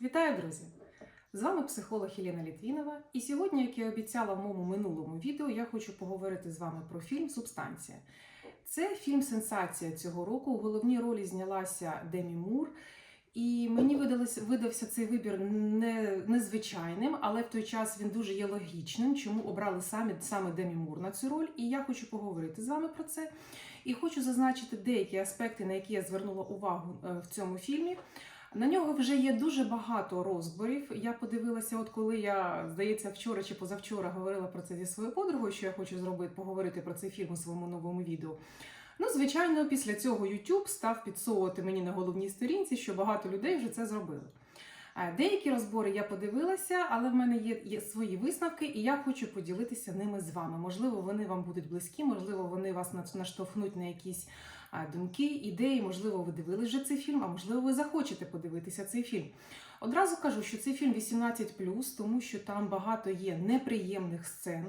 Вітаю, друзі! З вами психолог Єлена Літвінова. І сьогодні, як я обіцяла в моєму минулому відео, я хочу поговорити з вами про фільм Субстанція. Це фільм сенсація цього року. У головній ролі знялася Демі Мур. І мені видалось, видався цей вибір не, незвичайним, але в той час він дуже є логічним, чому обрали самі, саме Демі Мур на цю роль. І я хочу поговорити з вами про це. І хочу зазначити деякі аспекти, на які я звернула увагу е, в цьому фільмі. На нього вже є дуже багато розборів. Я подивилася, от коли я, здається, вчора чи позавчора говорила про це зі своєю подругою, що я хочу зробити, поговорити про цей фільм у своєму новому відео. Ну, звичайно, після цього YouTube став підсовувати мені на головній сторінці, що багато людей вже це зробили. Е, Деякі розбори я подивилася, але в мене є, є свої висновки, і я хочу поділитися ними з вами. Можливо, вони вам будуть близькі, можливо, вони вас наштовхнуть на якісь думки, ідеї. Можливо, ви дивились вже цей фільм, а можливо, ви захочете подивитися цей фільм. Одразу кажу, що цей фільм 18+, тому що там багато є неприємних сцен,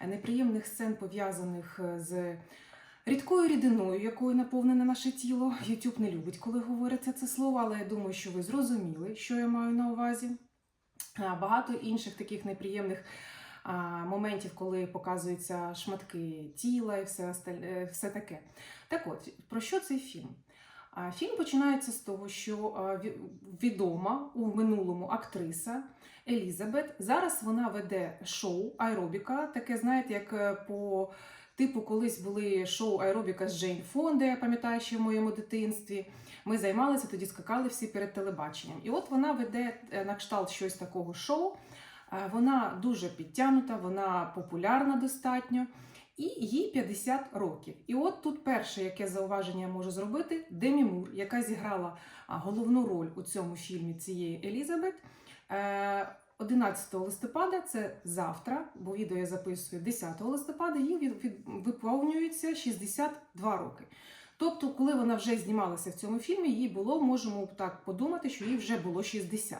е, неприємних сцен пов'язаних е, з рідкою рідиною, якою наповнене наше тіло. YouTube не любить, коли говориться це слово, але я думаю, що ви зрозуміли, що я маю на увазі. Багато інших таких неприємних моментів, коли показуються шматки тіла і все, е, все таке. Так от, про що цей фільм? Фільм починається з того, що відома у минулому актриса Елізабет. Зараз вона веде шоу аеробіка, таке, знаєте, як е, по типу колись були шоу аеробіка з Джейн Фонде, я пам'ятаю, ще в моєму дитинстві. Ми займалися, тоді скакали всі перед телебаченням. І от вона веде е, на кшталт щось такого шоу. Вона дуже підтягнута, вона популярна достатньо. І їй 50 років. І от тут перше, яке зауваження я можу зробити, Демі Мур, яка зіграла головну роль у цьому фільмі цієї Елізабет. Е, 11 листопада, це завтра, бо відео я записую 10 листопада, їй виповнюється 62 роки. Тобто, коли вона вже знімалася в цьому фільмі, їй було, можемо так подумати, що їй вже було 60.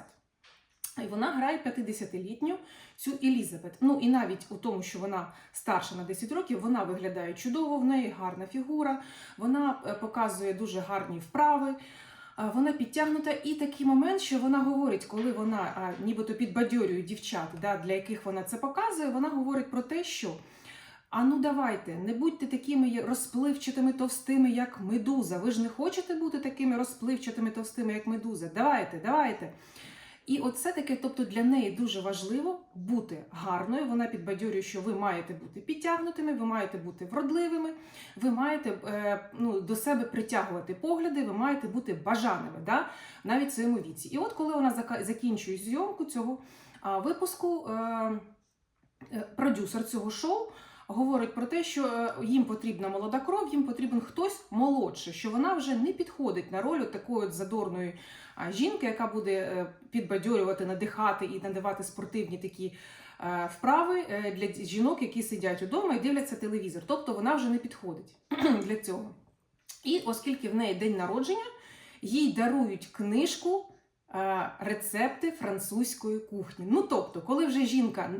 І вона грає 50-літню цю Елізабет. Ну і навіть у тому, що вона старша на 10 років, вона виглядає чудово, в неї гарна фігура, вона е, показує дуже гарні вправи. Вона підтягнута, і такий момент, що вона говорить, коли вона а, нібито підбадьорює дівчат, да, для яких вона це показує, вона говорить про те, що а ну давайте, не будьте такими розпливчатими товстими, як медуза. Ви ж не хочете бути такими розпливчатими товстими, як медуза. Давайте, давайте. І оце таке, тобто для неї дуже важливо бути гарною. Вона підбадьорює, що ви маєте бути підтягнутими, ви маєте бути вродливими, ви маєте е, ну, до себе притягувати погляди, ви маєте бути бажаними, да? навіть в своєму віці. І от коли вона закінчує зйомку цього випуску, е, е, продюсер цього шоу. Говорить про те, що е, їм потрібна молода кров, їм потрібен хтось молодший, що вона вже не підходить на роль такої задорної жінки, яка буде е, підбадьорювати, надихати і надавати спортивні такі е, вправи для жінок, які сидять удома і дивляться телевізор. Тобто вона вже не підходить для цього. І оскільки в неї день народження, їй дарують книжку рецепти французької кухні. Ну тобто, коли вже жінка.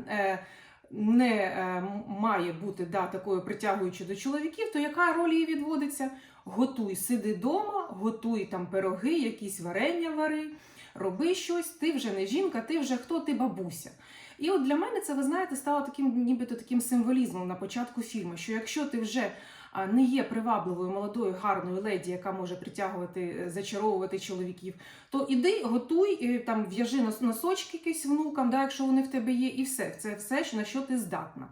Не е, має бути да, такою притягуючою до чоловіків, то яка роль їй відводиться? Готуй, сиди вдома, готуй там пироги, якісь варення вари, роби щось, ти вже не жінка, ти вже хто, ти бабуся. І от для мене це, ви знаєте, стало таким нібито таким символізмом на початку фільму, що якщо ти вже не є привабливою молодою гарною леді, яка може притягувати, е, зачаровувати чоловіків, то іди, готуй, там в'яжи нос- носочки якісь внукам, да, якщо вони в тебе є, і все. Це все, на що ти здатна.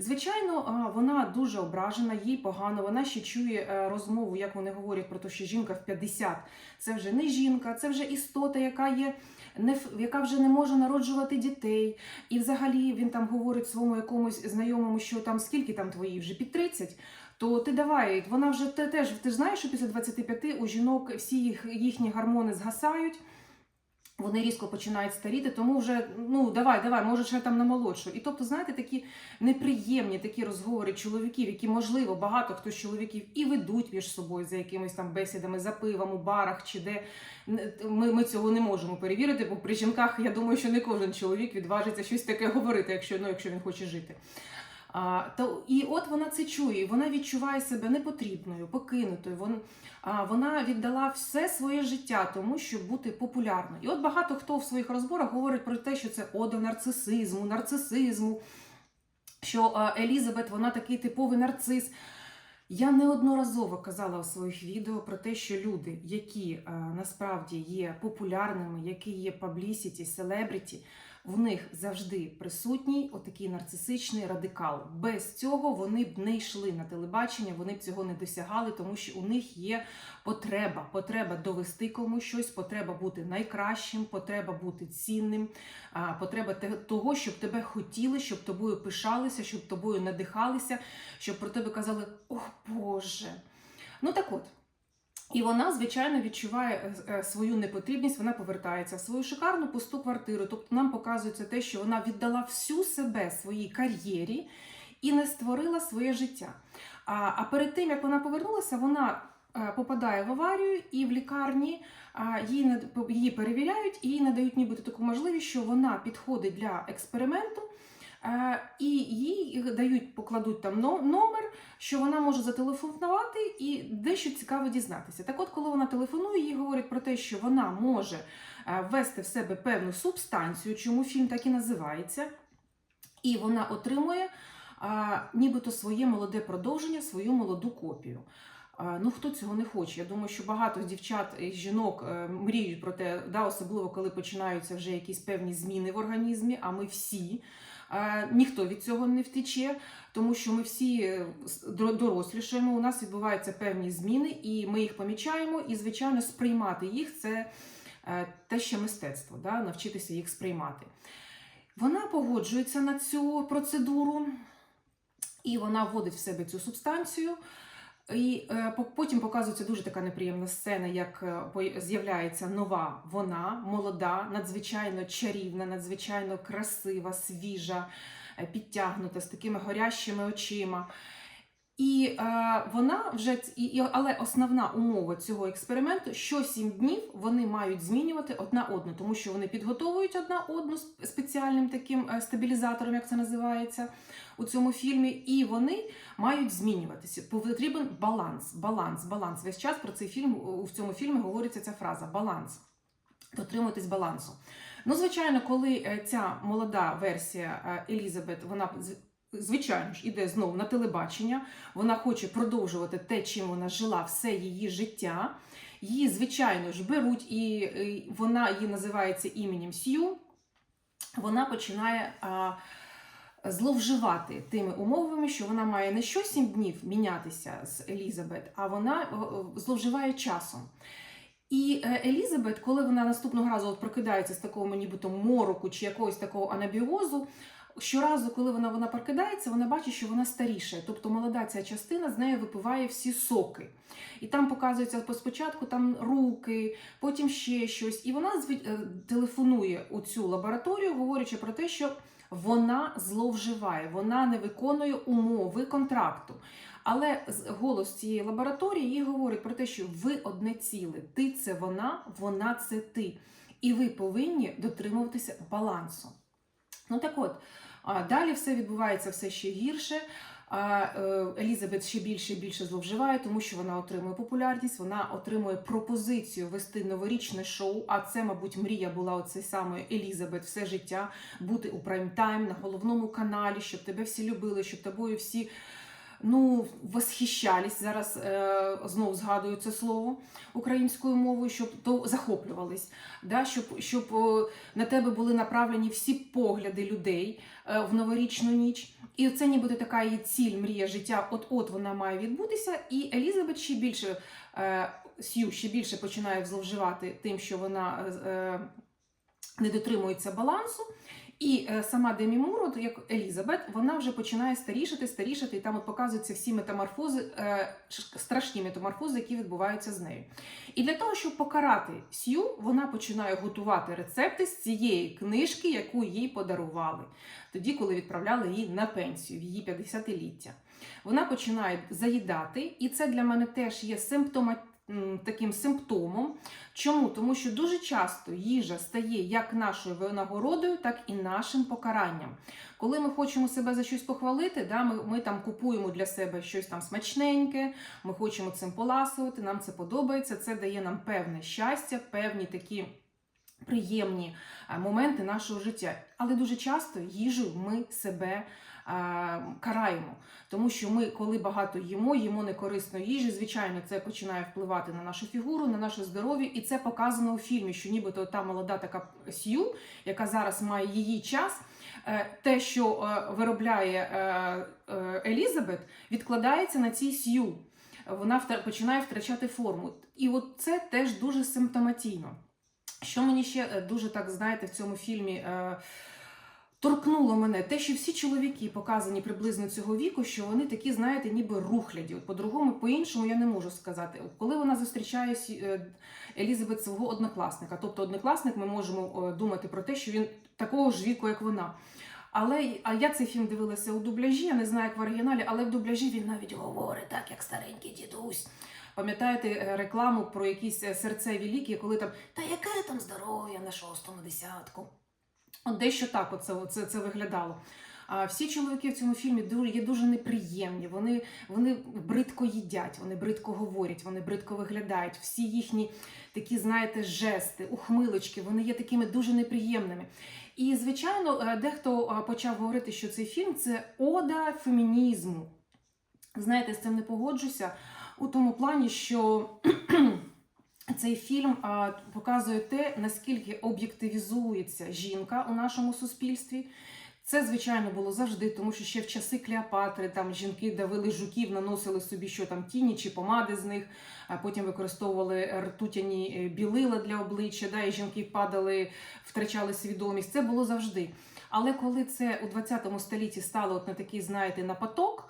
Звичайно, вона дуже ображена, їй погано. Вона ще чує е, розмову, як вони говорять про те, що жінка в 50 це вже не жінка, це вже істота, яка є не яка вже не може народжувати дітей. І взагалі він там говорить своєму якомусь знайомому, що там скільки там твої вже під 30, то ти давай, вона вже те- теж ти знаєш, що після 25 у жінок всі їх, їхні гормони згасають. Вони різко починають старіти, тому вже ну давай, давай, може ще там на молодшу. І тобто, знаєте, такі неприємні такі розговори чоловіків, які, можливо, багато хто з чоловіків і ведуть між собою за якимись там бесідами, за пивом у барах чи де ми, ми цього не можемо перевірити, бо при жінках я думаю, що не кожен чоловік відважиться щось таке говорити, якщо ну, якщо він хоче жити. А, то, і от вона це чує, вона відчуває себе непотрібною, покинутою. Вон, а, вона віддала все своє життя тому, щоб бути популярною. І от багато хто в своїх розборах говорить про те, що це ода нарцисизму, нарцисизму, що а, Елізабет вона такий типовий нарцис. Я неодноразово казала у своїх відео про те, що люди, які е, насправді є популярними, які є паблісіті, селебріті, в них завжди присутній отакий нарцисичний радикал. Без цього вони б не йшли на телебачення, вони б цього не досягали, тому що у них є потреба. Потреба довести комусь щось, потреба бути найкращим, потреба бути цінним, потреба того, щоб тебе хотіли, щоб тобою пишалися, щоб тобою надихалися, щоб про тебе казали: О Боже. Ну так от. І вона, звичайно, відчуває е, е, свою непотрібність, вона повертається в свою шикарну пусту квартиру. Тобто нам показується те, що вона віддала всю себе своїй кар'єрі і не створила своє життя. А, а перед тим, як вона повернулася, вона е, попадає в аварію і в лікарні її, над- її перевіряють і їй надають нібито таку можливість, що вона підходить для експерименту. Е, І їй дають, покладуть там номер, що вона може зателефонувати і дещо цікаве дізнатися. Так от, коли вона телефонує, їй говорять про те, що вона може е, ввести в себе певну субстанцію, чому фільм так і називається, і вона отримує а, нібито своє молоде продовження, свою молоду копію. Ну, хто цього не хоче? Я думаю, що багато дівчат і жінок е, мріють про те, да, особливо коли починаються вже якісь певні зміни в організмі, а ми всі. Ніхто від цього не втече, тому що ми всі е, дорослішаємо, у нас відбуваються певні зміни, і ми їх помічаємо, і, звичайно, сприймати їх це е, те ще мистецтво, да, навчитися їх сприймати. Вона погоджується на цю процедуру, і вона вводить в себе цю субстанцію. І е, по- потім показується дуже така неприємна сцена, як е, з'являється нова вона, молода, надзвичайно чарівна, надзвичайно красива, свіжа, е, підтягнута, з такими горящими очима. І е, вона вже і, але основна умова цього експерименту, що сім днів вони мають змінювати одна одну, тому що вони підготовують одна одну сп- спеціальним таким е, стабілізатором, як це називається у цьому фільмі, і вони мають змінюватися. Потрібен баланс, баланс, баланс. Весь час про цей фільм у цьому фільмі говориться ця фраза баланс. Дотримуйтесь балансу. Ну, звичайно, коли е, ця молода версія е, Елізабет, вона звичайно ж іде знову на телебачення, вона хоче продовжувати те, чим вона жила все її життя. Її, звичайно ж, беруть, і, вона її називається іменем Сью. Вона починає а, зловживати тими умовами, що вона має не що сім днів мінятися з Елізабет, а вона о, о, зловживає часом. І е, Елізабет, коли вона наступного разу от прокидається з такого нібито мороку чи якогось такого анабіозу, щоразу, коли вона, вона прокидається, вона бачить, що вона старіше. Тобто молода ця частина з нею випиває всі соки. І там показується спочатку там руки, потім ще щось. І вона е, телефонує у цю лабораторію, говорячи про те, що вона зловживає, вона не виконує умови контракту. Але голос цієї лабораторії їй говорить про те, що ви одне ціле. Ти це вона, вона це ти. І ви повинні дотримуватися балансу. Ну так от, далі все відбувається все ще гірше. А е, Елізабет ще більше і більше зловживає, тому що вона отримує популярність, вона отримує пропозицію вести новорічне шоу. А це, мабуть, мрія була оцей самої Елізабет все життя бути у прайм-тайм на головному каналі, щоб тебе всі любили, щоб тобою всі ну, восхищались. Зараз е, знову згадую це слово українською мовою, щоб то захоплювались, да, щоб, щоб о, на тебе були направлені всі погляди людей е, в новорічну ніч. І це нібито така її ціль, мрія життя. От-от вона має відбутися. І Елізабет ще більше е, Сью ще більше починає зловживати тим, що вона е, не дотримується балансу. І е, сама Демі Мур, от як Елізабет, вона вже починає старішати, старішати, і там от показуються всі метаморфози, е, страшні метаморфози, які відбуваються з нею. І для того, щоб покарати Сью, вона починає готувати рецепти з цієї книжки, яку їй подарували, тоді, коли відправляли її на пенсію в її 50-ліття. Вона починає заїдати, і це для мене теж є симптома. Таким симптомом. Чому? Тому що дуже часто їжа стає як нашою винагородою, так і нашим покаранням. Коли ми хочемо себе за щось похвалити, да, ми, ми там купуємо для себе щось там смачненьке, ми хочемо цим поласувати, нам це подобається, це дає нам певне щастя, певні такі приємні е, моменти нашого життя. Але дуже часто їжею ми себе караємо, тому що ми, коли багато їмо, їмо некорисної їжі, звичайно, це починає впливати на нашу фігуру, на наше здоров'я, і це показано у фільмі, що нібито та молода така Сью, яка зараз має її час. е, Те, що е, виробляє е, Елізабет, відкладається на цій сью. Вона починає втрачати форму. І от це теж дуже симптоматично. Що мені ще дуже так, знаєте, в цьому фільмі торкнуло мене, те, що всі чоловіки показані приблизно цього віку, що вони такі, знаєте, ніби рухляді. От по-другому, по-іншому я не можу сказати. Коли вона зустрічає е, Елізабет свого однокласника, тобто однокласник, ми можемо е, думати про те, що він такого ж віку, як вона. Але а я цей фільм дивилася у дубляжі, я не знаю, як в оригіналі, але в дубляжі він навіть говорить так, як старенький дідусь. Пам'ятаєте е, рекламу про якісь серцеві ліки, коли там та яке там здоров'я на шостому десятку? Дещо так оце, оце це виглядало. А всі чоловіки в цьому фільмі дуже є дуже неприємні. Вони, вони бридко їдять, вони бридко говорять, вони бридко виглядають. Всі їхні такі, знаєте, жести, ухмилочки, вони є такими дуже неприємними. І, звичайно, е, дехто е, почав говорити, що цей фільм це ода фемінізму. Знаєте, з цим не погоджуся у тому плані, що цей фільм а, показує те, наскільки об'єктивізується жінка у нашому суспільстві. Це, звичайно, було завжди, тому що ще в часи Клеопатри там жінки давили жуків, наносили собі що там тіні чи помади з них, а потім використовували ртутяні е, білила для обличчя, да, і жінки падали, втрачали свідомість. Це було завжди. Але коли це у 20 столітті стало от на такий, знаєте, на поток,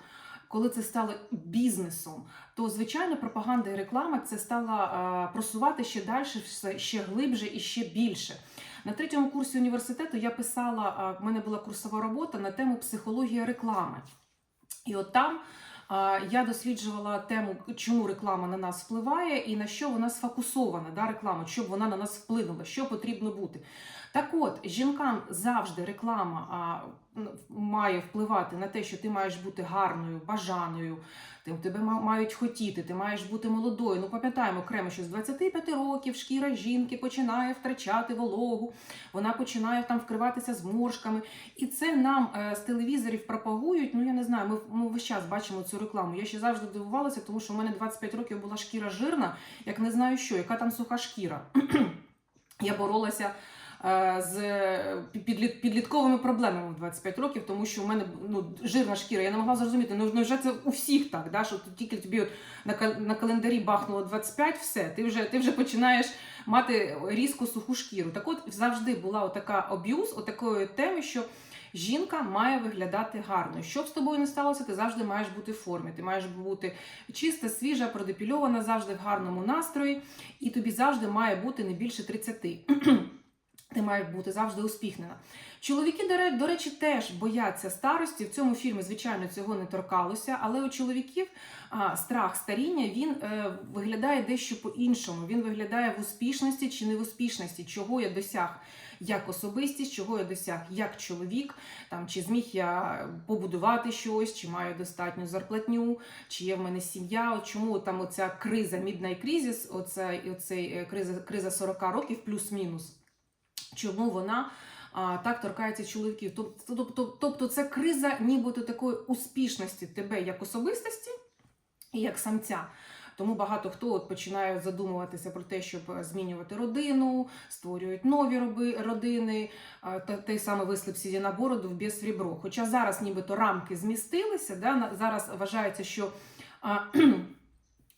коли це стало бізнесом, то звичайно пропаганда і реклама це стала просувати ще далі, все ще глибше і ще більше. На третьому курсі університету я писала, в мене була курсова робота на тему психологія реклами. І от там я досліджувала тему, чому реклама на нас впливає і на що вона сфокусована, да, реклама, щоб вона на нас вплинула, що потрібно бути. Так от, жінкам завжди реклама а, має впливати на те, що ти маєш бути гарною, бажаною, ти, тебе мають хотіти, ти маєш бути молодою. Ну, пам'ятаємо окремо, що з 25 років шкіра жінки починає втрачати вологу, вона починає там вкриватися зморшками. І це нам е, з телевізорів пропагують. Ну я не знаю, ми, ми весь час бачимо цю рекламу. Я ще завжди дивувалася, тому що в мене 25 років була шкіра жирна, як не знаю що, яка там суха шкіра. Я боролася з підлітковими проблемами в 25 років, тому що у мене ну, жирна шкіра. Я не могла зрозуміти, ну невже це у всіх так, да? що тільки тобі от на, кал- на календарі бахнуло 25, все, ти вже, ти вже починаєш мати різку суху шкіру. Так от завжди була така аб'юз, отакої теми, що жінка має виглядати гарно. Що б з тобою не сталося, ти завжди маєш бути в формі. Ти маєш бути чиста, свіжа, продепільована, завжди в гарному настрої, і тобі завжди має бути не більше 30. Ти маєш бути завжди успіхнена. Чоловіки, до речі, теж бояться старості. В цьому фільмі, звичайно, цього не торкалося, але у чоловіків страх старіння він е, виглядає дещо по-іншому. Він виглядає в успішності чи не в успішності, чого я досяг як особистість, чого я досяг як чоловік, там чи зміг я побудувати щось, чи маю достатню зарплатню, чи є в мене сім'я. Чому там оця криза, midnight crisis, оця, оцей е, криза, криза 40 років, плюс-мінус. Чому вона а, так торкається чоловіків? Тобто, тобто, тобто це криза нібито такої успішності тебе як особистості і як самця. Тому багато хто от починає задумуватися про те, щоб змінювати родину, створюють нові роби, родини. Та той самий вислів сіді на бороду в в. Хоча зараз нібито рамки змістилися, да, зараз вважається, що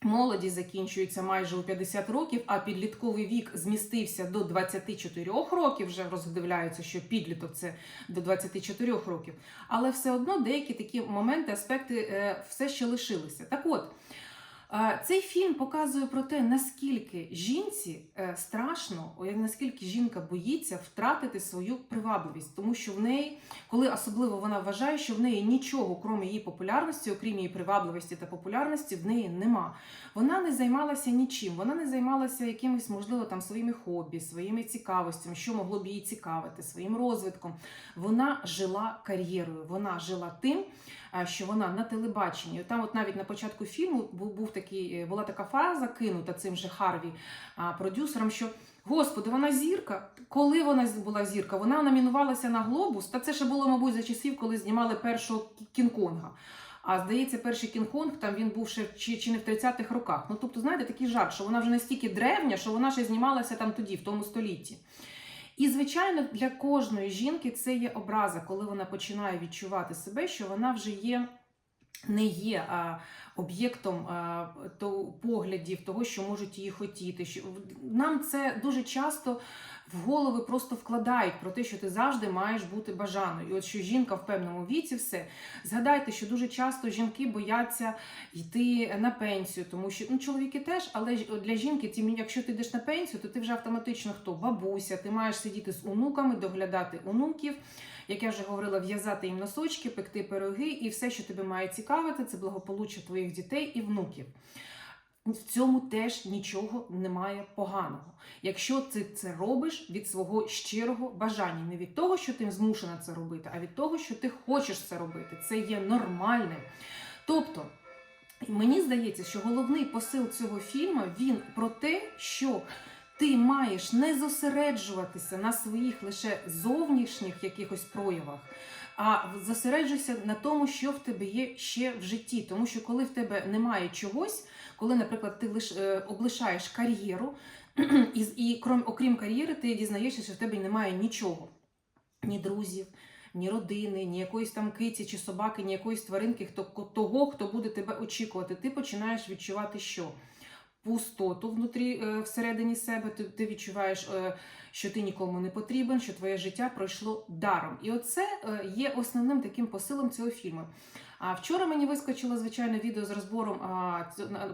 молоді закінчується майже у 50 років, а підлітковий вік змістився до 24 років. Вже роздивляються, що підліток це до 24 років. Але все одно деякі такі моменти, аспекти е, все ще лишилися. Так от. Цей фільм показує про те, наскільки жінці е, страшно, наскільки жінка боїться втратити свою привабливість, тому що в неї, коли особливо вона вважає, що в неї нічого, крім її популярності, окрім її привабливості та популярності, в неї нема. Вона не займалася нічим, вона не займалася якимись, можливо, там своїми хобі, своїми цікавостями, що могло б її цікавити, своїм розвитком. Вона жила кар'єрою, вона жила тим, що вона на телебаченні. Там, от навіть на початку фільму був, такий, е, була така фраза кинута цим же Харві продюсером, що Господи, вона зірка. Коли вона була зірка? Вона номінувалася на глобус. Та це ще було, мабуть, за часів, коли знімали першого Кі- Кінг-Конга. А здається, перший Кінг-Конг там він був ще чи, чи не в 30-х роках. Ну тобто, знаєте, такий жарт, що вона вже настільки древня, що вона ще знімалася там тоді, в тому столітті. І, звичайно, для кожної жінки це є образа, коли вона починає відчувати себе, що вона вже є. Не є а, об'єктом а, то, поглядів того, що можуть її хотіти. Що нам це дуже часто в голови просто вкладають про те, що ти завжди маєш бути бажаною. І от що жінка в певному віці, все згадайте, що дуже часто жінки бояться йти на пенсію, тому що ну чоловіки теж, але для жінки, якщо ти йдеш на пенсію, то ти вже автоматично хто бабуся, ти маєш сидіти з онуками, доглядати онуків. Як я вже говорила, в'язати їм носочки, пекти пироги, і все, що тебе має цікавити, це благополуччя твоїх дітей і внуків. В цьому теж нічого немає поганого. Якщо ти це робиш від свого щирого бажання, не від того, що ти змушена це робити, а від того, що ти хочеш це робити. Це є нормальним. Тобто, мені здається, що головний посил цього фільму він про те, що ти маєш не зосереджуватися на своїх лише зовнішніх якихось проявах, а зосереджуйся на тому, що в тебе є ще в житті. Тому що коли в тебе немає чогось, коли, наприклад, ти лиш е, облишаєш кар'єру, і, і крім, окрім кар'єри, ти дізнаєшся, що в тебе немає нічого, ні друзів. Ні родини, ні якоїсь там киці чи собаки, ні якоїсь тваринки, хто того, хто буде тебе очікувати. Ти починаєш відчувати, що пустоту внутрі е, всередині себе. Ти, ти відчуваєш, е, що ти нікому не потрібен, що твоє життя пройшло даром. І оце е, є основним таким посилом цього фільму. А вчора мені вискочило звичайно відео з розбором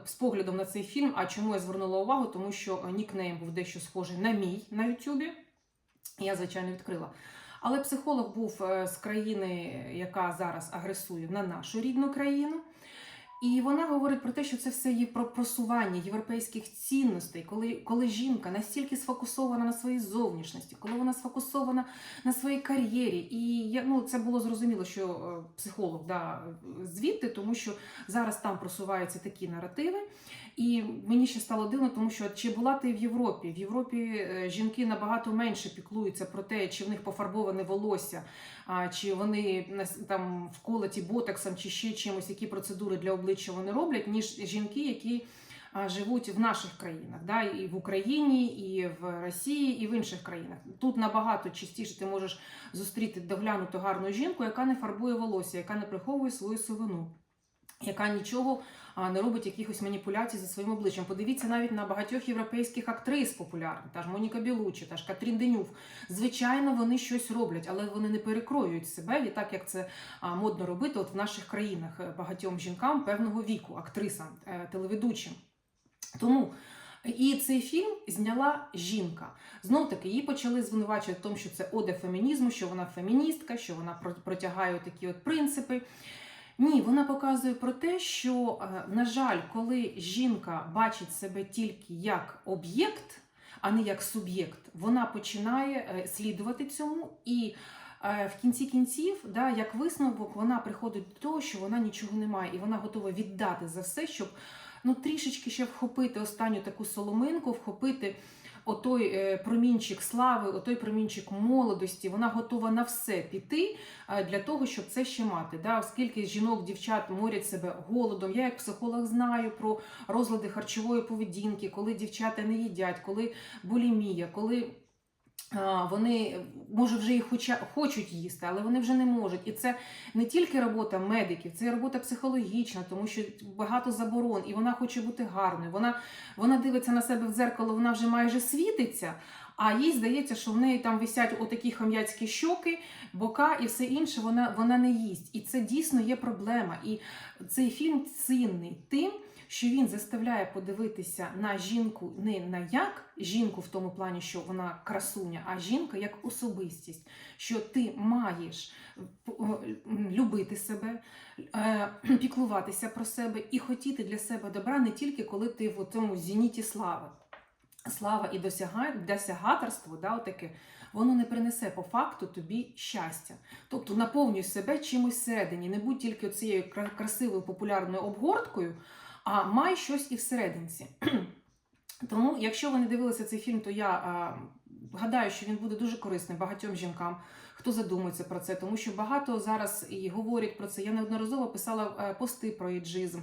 з поглядом на цей фільм. А чому я звернула увагу? Тому що нікнейм був дещо схожий на мій на Ютубі. Я, звичайно, відкрила. Але психолог був з країни, яка зараз агресує на нашу рідну країну. І вона говорить про те, що це все є про просування європейських цінностей, коли, коли жінка настільки сфокусована на своїй зовнішності, коли вона сфокусована на своїй кар'єрі. І я, ну, це було зрозуміло, що е, психолог да, звідти, тому що зараз там просуваються такі наративи. І мені ще стало дивно, тому що чи була ти в Європі? В Європі е, жінки набагато менше піклуються про те, чи в них пофарбоване волосся, чи вони там вколоті ботоксом, чи ще чимось, які процедури для обличчя вони роблять, ніж жінки, які живуть в наших країнах, да, і в Україні, і в Росії, і в інших країнах. Тут набагато частіше ти можеш зустріти доглянуту гарну жінку, яка не фарбує волосся, яка не приховує свою сивину. Яка нічого не робить якихось маніпуляцій за своїм обличчям. Подивіться навіть на багатьох європейських актрис популярних, та ж Моніка Білучі, та ж Катрін Денюв. Звичайно, вони щось роблять, але вони не перекроюють себе і так, як це модно робити от в наших країнах е, багатьом жінкам певного віку, актрисам, е, телеведучим. Тому. І цей фільм зняла жінка. Знов таки її почали звинувачувати в тому, що це оде фемінізму, що вона феміністка, що вона про- протягає такі от принципи. Ні, вона показує про те, що, е, на жаль, коли жінка бачить себе тільки як об'єкт, а не як суб'єкт, вона починає е, слідувати цьому і. е, В кінці кінців, да, як висновок, вона приходить до того, що вона нічого не має, і вона готова віддати за все, щоб ну трішечки ще вхопити останню таку соломинку, вхопити отой е, промінчик слави, отой промінчик молодості. Вона готова на все піти е, для того, щоб це ще мати. Да? Оскільки жінок, дівчат морять себе голодом. Я як психолог знаю про розлади харчової поведінки, коли дівчата не їдять, коли булімія, коли. Вони може вже і хочуть їсти, але вони вже не можуть. І це не тільки робота медиків, це робота психологічна, тому що багато заборон, і вона хоче бути гарною. Вона, вона дивиться на себе в дзеркало, вона вже майже світиться. А їй здається, що в неї там висять отакі хам'яцькі щоки, бока і все інше. Вона, вона не їсть. І це дійсно є проблема. І цей фільм цінний тим, що він заставляє подивитися на жінку не на як жінку в тому плані, що вона красуня, а жінка як особистість, що ти маєш е, любити себе, е, піклуватися про себе і хотіти для себе добра не тільки коли ти в цьому зеніті слави. Слава і досягаторство, да, отаке, воно не принесе по факту тобі щастя. Тобто наповнюй себе чимось всередині, не будь тільки цією красивою популярною обгорткою, а май щось і всерединці. Тому, якщо ви не дивилися цей фільм, то я а, гадаю, що він буде дуже корисним багатьом жінкам, хто задумується про це, тому що багато зараз і говорять про це. Я неодноразово писала е, пости про іджизм.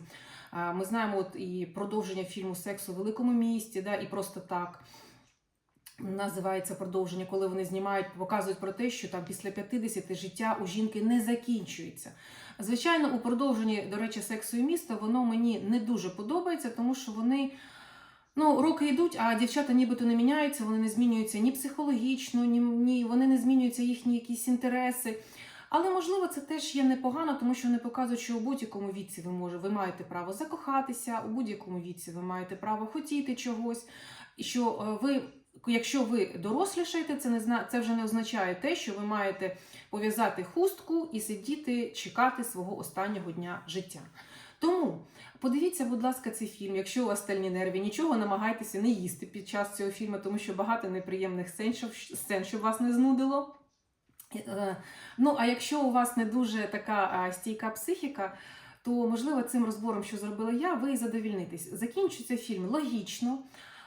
Ми знаємо от і продовження фільму Секс у великому місті, да, і просто так. Називається продовження, коли вони знімають, показують про те, що там після 50 життя у жінки не закінчується. Звичайно, у продовженні, до речі, сексу і міста воно мені не дуже подобається, тому що вони ну, роки йдуть, а дівчата нібито не міняються, вони не змінюються ні психологічно, ні, ні вони не змінюються їхні якісь інтереси. Але можливо це теж є непогано, тому що вони показують, що у будь-якому віці ви може, ви маєте право закохатися, у будь-якому віці ви маєте право хотіти чогось. І що ви, якщо ви дорослішаєте, це не це вже не означає те, що ви маєте пов'язати хустку і сидіти, чекати свого останнього дня життя. Тому подивіться, будь ласка, цей фільм. Якщо у вас стальні нерви, нічого намагайтеся не їсти під час цього фільму, тому що багато неприємних сцен щоб вас не знудило. Ну, а якщо у вас не дуже така стійка психіка, то можливо цим розбором, що зробила я, ви задовільнитесь. Закінчується фільм логічно,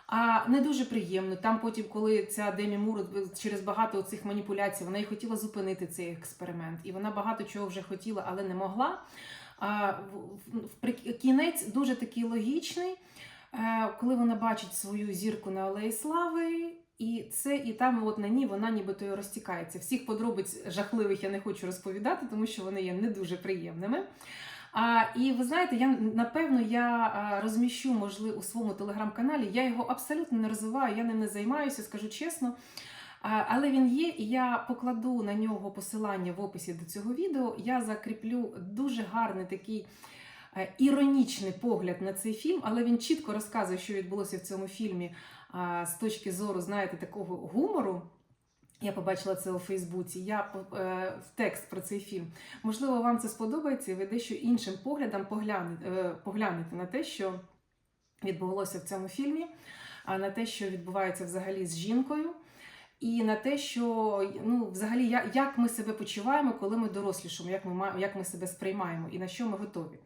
а не дуже приємно. Там потім, коли ця Демі Мур через багато цих маніпуляцій, вона і хотіла зупинити цей експеримент, і вона багато чого вже хотіла, але не могла. А кінець дуже такий логічний, е, коли вона бачить свою зірку на Алеї Слави. І це, і там, от на ній вона нібито і розтікається. Всіх подробиць жахливих я не хочу розповідати, тому що вони є не дуже приємними. А, І ви знаєте, я напевно я розміщу, можливо, у своєму телеграм-каналі. Я його абсолютно не розвиваю, я ним не займаюся, скажу чесно. Але він є, і я покладу на нього посилання в описі до цього відео. Я закріплю дуже гарний такий. е, Іронічний погляд на цей фільм, але він чітко розказує, що відбулося в цьому фільмі з точки зору, знаєте, такого гумору. Я побачила це у Фейсбуці. Я е, в текст про цей фільм. Можливо, вам це сподобається, і ви дещо іншим поглядом поглянете, е, поглянете на те, що відбувалося в цьому фільмі, а на те, що відбувається взагалі з жінкою, і на те, що ну, взагалі як ми себе почуваємо, коли ми дорослішимо, як ми як ми себе сприймаємо і на що ми готові.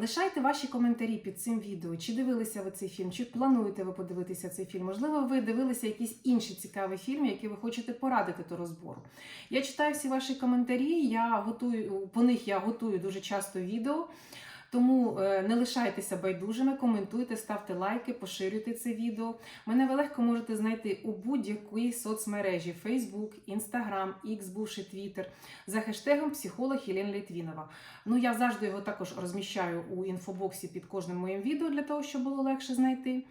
Лишайте ваші коментарі під цим відео, чи дивилися ви цей фільм, чи плануєте ви подивитися цей фільм. Можливо, ви дивилися якісь інші цікаві фільми, які ви хочете порадити до розбору. Я читаю всі ваші коментарі, я готую по них я готую дуже часто відео. Тому е, не лишайтеся байдужими, коментуйте, ставте лайки, поширюйте це відео. Мене ви легко можете знайти у будь-якій соцмережі: Facebook, Instagram, Xbox і Twitter, за хештегом психолог Єлена Літвінова. Ну я завжди його також розміщаю у інфобоксі під кожним моїм відео для того, щоб було легше знайти.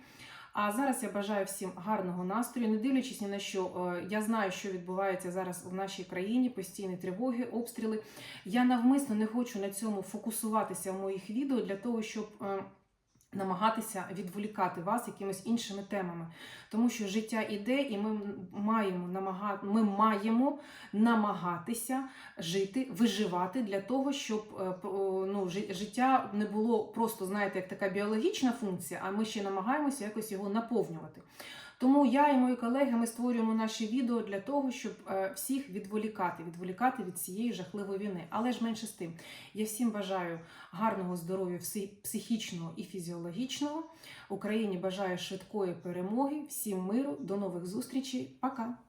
А зараз я бажаю всім гарного настрою, не дивлячись ні на що. Е, я знаю, що відбувається зараз в нашій країні, постійні тривоги, обстріли. Я навмисно не хочу на цьому фокусуватися в моїх відео для того, щоб. Намагатися відволікати вас якимись іншими темами, тому що життя іде, і ми маємо намагати, ми маємо намагатися жити, виживати для того, щоб е, ну, життя не було просто, знаєте, як така біологічна функція, а ми ще намагаємося якось його наповнювати. Тому я і мої колеги ми створюємо наші відео для того, щоб е, всіх відволікати, відволікати від цієї жахливої війни. Але ж менше з тим, я всім бажаю гарного здоров'я психічного і фізіологічного. Україні бажаю швидкої перемоги, всім миру, до нових зустрічей. Пока!